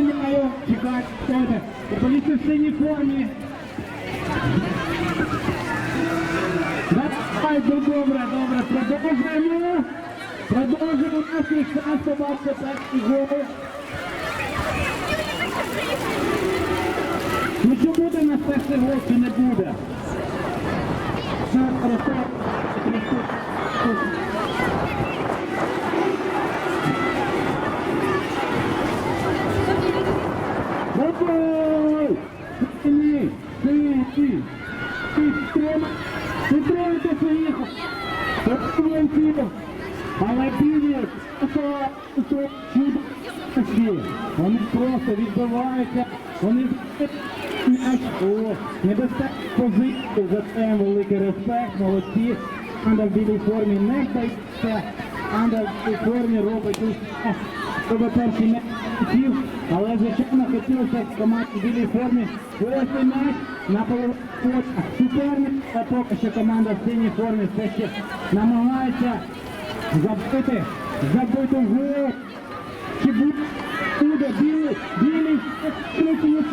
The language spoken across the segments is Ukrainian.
Зупиняю, чекай, стойте. поліції в синій формі. Давай, ну, добре, добре, продовжуємо. Продовжуємо наші шанс побачити перші гол. Ну що буде на перший гол, чи не буде? Все, хорошо. Давай! Сильні! Сильні! Підтримай! Підтримайте своїх! Підтримайте! Але білі! Це це чудо! Вони просто відбиваються, вони. О, небезпечна позиція, за це великий респект, молодці. Анда в білій формі не здається, Анда в білій формі робить щоб хотів, але звичайно в команді білій формі. Вивести м'яч на половину суперник, а поки що команда в синій формі все ще намагається забити, забити гол. Чи буде буде білий, білий, білі,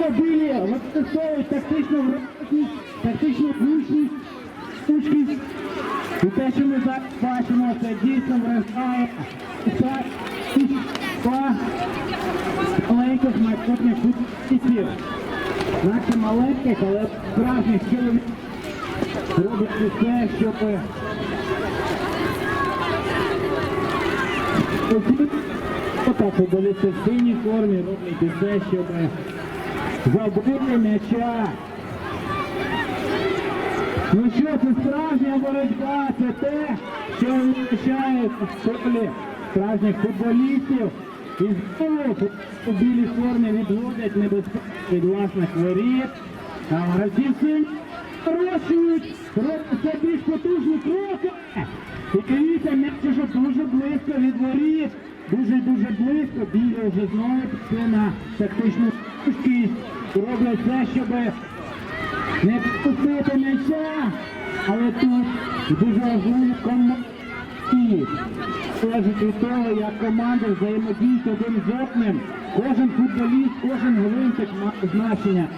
використовують тактичну грамотність, тактичну влучність, штучкість. І те, що ми зараз бачимо, це дійсно вражає. Два маленьких майбутніх футболістів. Наче маленьких, але справжніх чоловіків роблять усе, щоб Отак футболісти в синій формі роблять усе, щоб забити м'яча. Ну що, це справжня боротьба, це те, що визначає в полі справжніх футболістів. І знову у білій формі відводять небезпеку від власних воріт. А гравці синь розшують, робляться більш потужні кроки. І дивіться, м'яч уже дуже близько від воріт. Дуже-дуже близько. Білі вже знову пішли на тактичну швидкість. Роблять все, щоб не підпустити м'яча. Але тут дуже важливо команді. Залежить від того, як команди взаємодіють один з одним. Кожен футболіст, кожен гвинтик має значення.